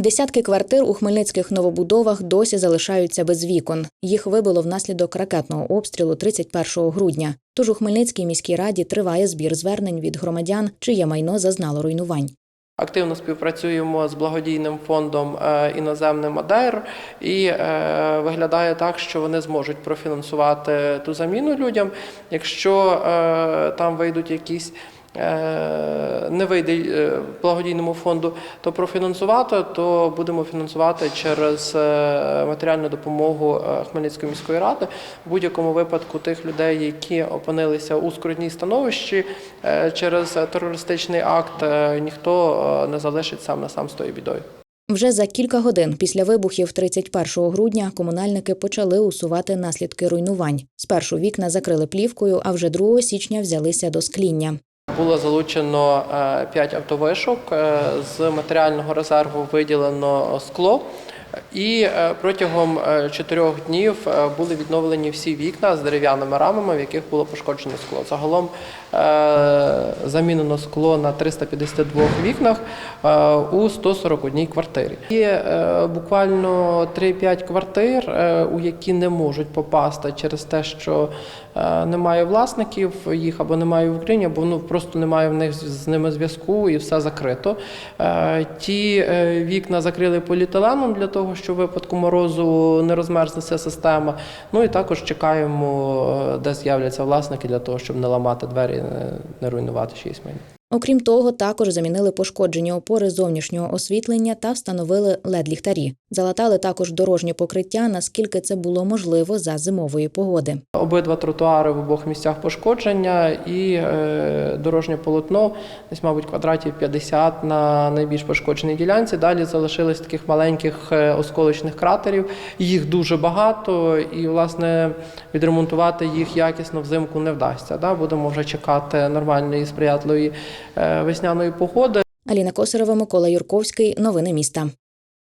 Десятки квартир у хмельницьких новобудовах досі залишаються без вікон. Їх вибило внаслідок ракетного обстрілу 31 грудня. Тож у Хмельницькій міській раді триває збір звернень від громадян, чиє майно зазнало руйнувань. Активно співпрацюємо з благодійним фондом е, іноземним АДЕР і е, виглядає так, що вони зможуть профінансувати ту заміну людям. Якщо е, там вийдуть якісь не вийде е, благодійному фонду, то профінансувати, то будемо фінансувати через е, матеріальну допомогу е, Хмельницької міської ради. В будь-якому випадку тих людей, які опинилися у скрутній становищі е, через терористичний акт, е, ніхто е, не залишить сам на сам з тою бідою. Вже за кілька годин після вибухів 31 грудня комунальники почали усувати наслідки руйнувань. Спершу вікна закрили плівкою, а вже 2 січня взялися до скління. Було залучено 5 автовишок, е, з матеріального резерву виділено скло. І е, протягом е, чотирьох днів е, були відновлені всі вікна з дерев'яними рамами, в яких було пошкоджено скло. Загалом замінено скло на 352 вікнах у 141 квартирі. Є буквально 3-5 квартир, у які не можуть попасти через те, що немає власників їх або немає в Україні, або ну просто немає в них з ними зв'язку і все закрито. Ті вікна закрили поліетиленом для того, щоб в випадку морозу не розмерзлася система. Ну і також чекаємо, е, де з'являться власники для того, щоб не ламати двері, не- не руйнувати чиїсь майно. Окрім того, також замінили пошкоджені опори зовнішнього освітлення та встановили лед-ліхтарі. Залатали також дорожнє покриття, наскільки це було можливо за зимової погоди. Обидва тротуари в обох місцях пошкодження і е, дорожнє полотно, десь, мабуть, квадратів 50 на найбільш пошкодженій ділянці. Далі залишилось таких маленьких е, осколочних кратерів. Їх дуже багато, і власне відремонтувати їх якісно взимку не вдасться. Будемо вже чекати нормальної сприятливої весняної погоди. Аліна Косарова, Микола Юрковський. Новини міста.